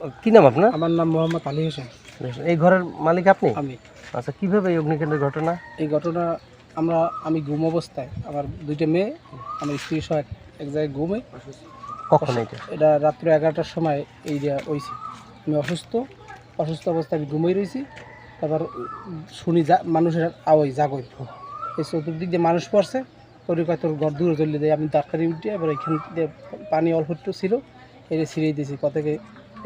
কি নাম আপনার? আমার নাম মোহাম্মদ আলী হোসেন। এই ঘরের মালিক আপনি? আমি। আচ্ছা কীভাবে এই অগ্নিকাণ্ডের ঘটনা? এই ঘটনা আমরা আমি ঘুম অবস্থায় আমার দুইটা মেয়ে আমার স্ত্রী সহ এক- জায়গায় ঘুমে। কখন এটা? এটা রাত্র এগারোটার সময় এই যে হয়েছে আমি অসুস্থ অসুস্থ অবস্থায় আমি ঘুমিয়ে রয়েছি তারপর শুনি যা মানুষের আওয়াজ জাগই। এই চতুর্দিক দিয়ে মানুষ পড়ছে। কয় তোর ঘর দূরে চলে দেয়। আমি তাড়াতাড়ি উঠে এবার এখান থেকে পানি অল্প একটু ছিল। এটা ছিঁড়িয়ে দিয়েছি। কত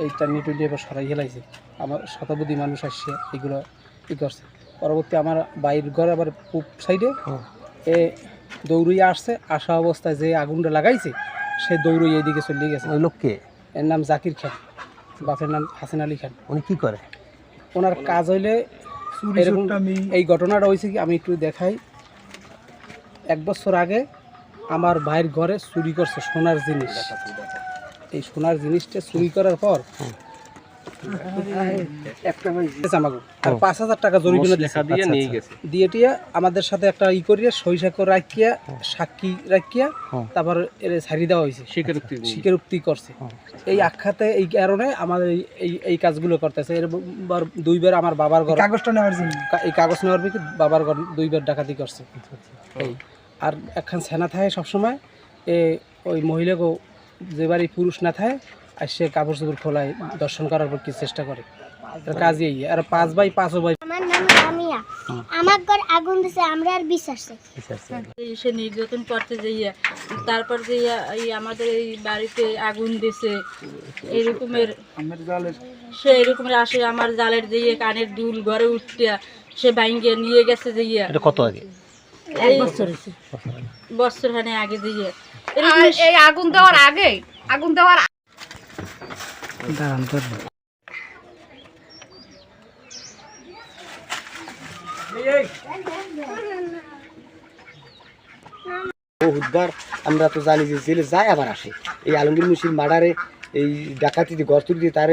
এইটা নিয়ে টুইটে এবার সরাই হেলাইছে। আমার শতাব্দী মানুষ আসছে এগুলো ই করছে। পরবর্তী আমার বাইর ঘর আবার পূব সাইডে। এ দৌড়িয়ে আসছে আসা অবস্থায় যে আগুনটা লাগাইছে সে দৌড়িয়ে এইদিকে চলে গেছে। ওই লোককে? এর নাম জাকির খান। বাপের নাম হাসান আলী খান। উনি কি করে? ওনার কাজ হইলে এই ঘটনাটা হয়েছে কি আমি একটু দেখাই। এক বছর আগে আমার ভাইয়ের ঘরে চুরি করছে সোনার জিনিস। এই সোনার জিনিসটা চুরি করার পর আর পাঁচ হাজার টাকা জরিমানা। দিয়ে নিয়ে গেছে। দিয়ে টিয়া আমাদের সাথে একটা ই করিয়া রাখিয়া সাক্ষী রাখিয়া তারপর এর ছাড়ি দেওয়া হয়েছে স্বীকারোক্তি স্বীকারোক্তি করছে। এই আখ্যাতে এই কারণে আমাদের এই- এই এই কাজগুলো করতেছে। এরবার দুইবার আমার বাবার ঘর কাগজটা নেওয়ার জন্য। এই কাগজ নেওয়ার পর বাবার ঘর দুইবার ডাকাতি করছে। এই। আর একখান সেনা থাকে সবসময়। এ ওই মহিলাকেও যে বাড়ি পুরুষ না থাকে আর সে কাপড় চোপড় খোলায় দর্শন করার পর কি চেষ্টা করে? কাজই এই আর পাঁচ বাই পাঁচও বাই আমার নাম রামিয়া। আমার ঘর আগুন দিছে আমরা আর বিশ্বাসে সে নির্যাতন করতে যাইয়া তারপর যাইয়া এই আমাদের এই বাড়িতে আগুন দিছে এরকমের সে এরকমের আসে আমার জালের দিয়ে কানের দুল ঘরে উঠিয়া সে বাইঙ্গে নিয়ে গেছে যাইয়া। কত আগে? এই বছর হানে আগে দিয়ে। আর এই আগুন দেওয়ার আগে আগুন দেওয়ার বহুতবার আমরা তো জানি যে জেলে যায় আবার আসে। এই আলমগীর মুসির মার্ডারে এই ডাকাতিতে গর্তুর দিয়ে তার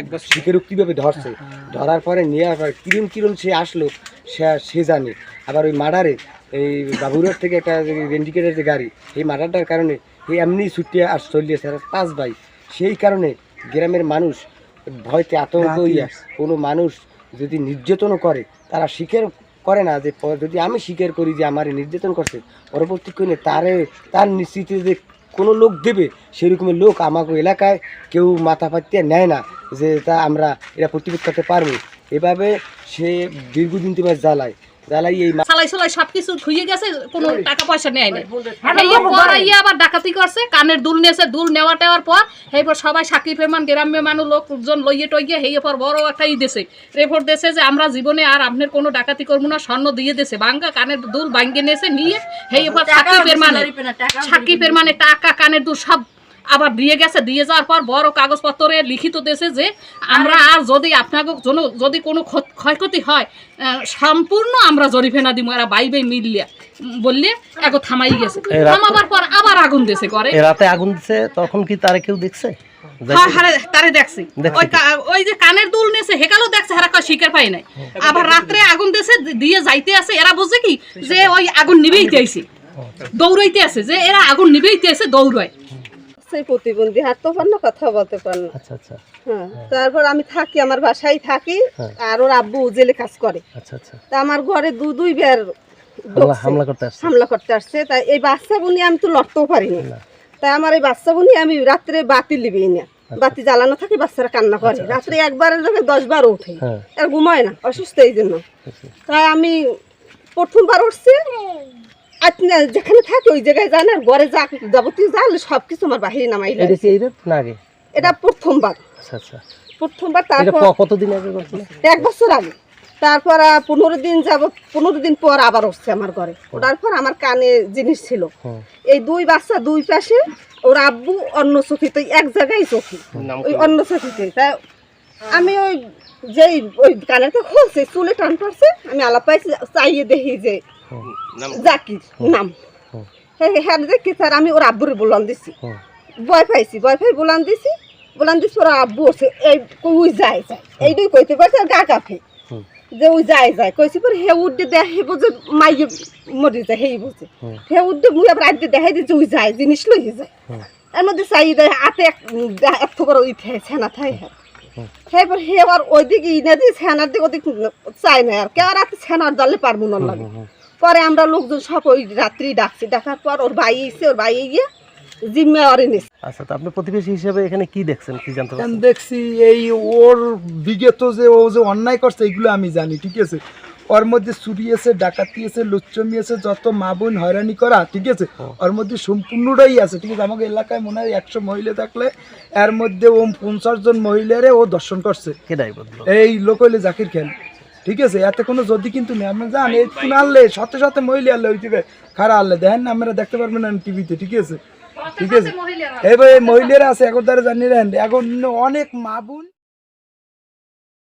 একবার স্বীকারোক্তিভাবে ধরছে। ধরার পরে নেওয়ার পর কিরম কিরম সে আসলো সে সে জানে। আবার ওই মার্ডারে এই বাবুরার থেকে একটা রেন্ডিকেটের যে গাড়ি এই মার্ডারটার কারণে এই এমনি ছুটিয়ে আর চলিয়েছে পাঁচ ভাই। সেই কারণে গ্রামের মানুষ ভয়তে আতঙ্ক হইয়া কোনো মানুষ যদি নির্যাতনও করে তারা স্বীকার করে না যে যদি আমি স্বীকার করি যে আমার নির্যাতন করছে পরবর্তীক্ষণে তারে তার নিশ্চিত যে কোনো লোক দেবে সেরকমের লোক আমাকে এলাকায় কেউ মাথা পাতিয়ে নেয় না যে তা আমরা এটা প্রতিরোধ করতে পারব। এভাবে সে দীর্ঘদিন তোমার জ্বালায়। জ্বালাই এই সালাই সালাই সবকিছু ধুয়ে গেছে কোনো টাকা পয়সা নেয় নাই। ইয়ে আবার ডাকাতি করছে কানের দুল নিয়েছে দুল নেওয়া টেওয়ার পর এইপর সবাই সাক্ষী পেমান গ্রাম্য মানুষ লোকজন লইয়ে টইয়ে সেই পর বড় একটা ই দেছে। রেপোর্ট দেছে যে আমরা জীবনে আর আপনার কোনো ডাকাতি করব না স্বর্ণ দিয়ে দেছে। বাঙ্গা কানের দুল বাঙ্গে নিয়েছে নিয়ে সেই পর সাক্ষী পেরমানে সাক্ষী পেরমানে টাকা কানের দুল সব আবার দিয়ে গেছে দিয়ে যাওয়ার পর বড় কাগজপত্রে লিখিত দেছে যে আমরা আর যদি আপনাকে জন্য যদি কোনো ক্ষত- ক্ষয়ক্ষতি হয় সম্পূর্ণ আমরা জরিফেনা দিব এরা বাই বাই মিললিয়া বললে এখন থামাই গেছে। থামাবার পর আবার আগুন দিয়েছে করে। রাতে আগুন দিচ্ছে তখন কি তারে কেউ দেখছে? হ্যাঁ, তারে দেখছি। দেখছি ওই ওই যে কানের দুল নিয়েছে হেকালো দেখছে হেরা কয় শিকার পাই নাই। আবার রাত্রে আগুন দিয়েছে দিয়ে যাইতে আছে এরা বুঝছে কি? যে ওই আগুন নিবেইতে আইছে দৌড়াইতে আছে যে এরা আগুন নিবেইতে আছে দৌড়ায়। সেই প্রতিবন্ধী হাঁটতে পার না কথা বলতে পার না। আচ্ছা আচ্ছা। হ্যাঁ তারপর আমি থাকি আমার বাসায় থাকি হ্যাঁ। আর ওর আব্বু জেলে কাজ করে। আচ্ছা আচ্ছা। তা আমার ঘরে দু দুই বের হামলা করতে আসছে। হামলা করতে আসছে। তাই এই বাচ্চা বুনি আমি তো লড়তেও পারিনি। না। তাই আমার এই বাচ্চা বুনি আমি রাত্রে বাতি লিবি না। বাতি জ্বালানো থাকে বাচ্চারা কান্না করে। রাত্রে একবারের জায়গায় দশ বার উঠে হ্যাঁ। আর ঘুমায় না অসুস্থ এই জন্য। আচ্ছা। তাই আমি প্রথমবার উঠছি। আপনি যেখানে থাকে ওই জায়গায় যান আর ঘরে যা যাবতীয় জাল সব কিছু আমার বাহিরে নামাই আগে? এটা প্রথমবার। আচ্ছা আচ্ছা। প্রথমবার তারপর কতদিন আগে এক বছর আগে। তারপর পনেরো দিন যাব পনেরো দিন পর আবার উঠছে আমার ঘরে। ওটার পর আমার কানে জিনিস ছিল। এই দুই বাচ্চা দুই পাশে ওর আব্বু অন্য চোখিতে এক জায়গায় চোখি। ওই অন্য চোখিতে। তাই আমি ওই যেই ওই কানেরটা খুলছে চুলে টান পড়ছে আমি আলাপ পাইছি চাইয়ে দেখি যে জাকির নাম। হ্যাঁ দেখি স্যার আমি ওর আব্বুরে বলান দিছি। ভয় পাইছি ভয় পাই বলান দিছি। বলান দিছি ওরা আব্বু আছে এই কই ওই যায় যায়। এইটাই কইতে পারছে আর গা কাফে। যে ওই যায় যায়। কইছি পরে হে উঠে দেখে বুঝে মাইয়ে মরি যায় হেই বুঝে। হে উঠে মুই আবার দেখাই দিচ্ছে ওই যায় জিনিস লই যায়। এর মধ্যে চাই দেয় হাতে এক এত বড় ওই থাকে ছানা থাকে হ্যাঁ এবার হে ওইদিকে ইনে দিয়ে ছানার দিকে ওদিক চাই না আর কেউ রাতে ছানার জালে পারব না লাগে। পরে আমরা লোকজন সব ওই রাত্রি ডাকছি। ডাকার পর ওর ভাই এসে ওর ভাই গিয়ে আচ্ছা তো আপনি প্রতিবেশী হিসেবে এখানে কি দেখছেন? কি জানতে পারছেন দেখছি এই ওর বিগত যে ও যে অন্যায় করছে এগুলো আমি জানি ঠিক আছে? ওর মধ্যে ডাকাতি আছে লুচ্চমি আছে যত মা বোন হয়রানি করা ঠিক আছে? ওর মধ্যে সম্পূর্ণটাই আছে ঠিক আছে? আমাকে এলাকায় মনে হয় একশো মহিলা থাকলে এর মধ্যে ও পঞ্চাশ জন মহিলারে ও দর্শন করছে। এই লোক হইলে জাকির খেল ঠিক আছে এতে কোনো যদি কিন্তু নেই। আমরা জান এই কোন আনলে সাথে সাথে মহিলা আনলে ওই থেকে খারা আনলে। দেখেন না আমরা দেখতে পারবেন না টিভিতে ঠিক আছে? ঠিক আছে? এবার এই মহিলারা আছে এখন তারা জানি এখন অনেক মা বোন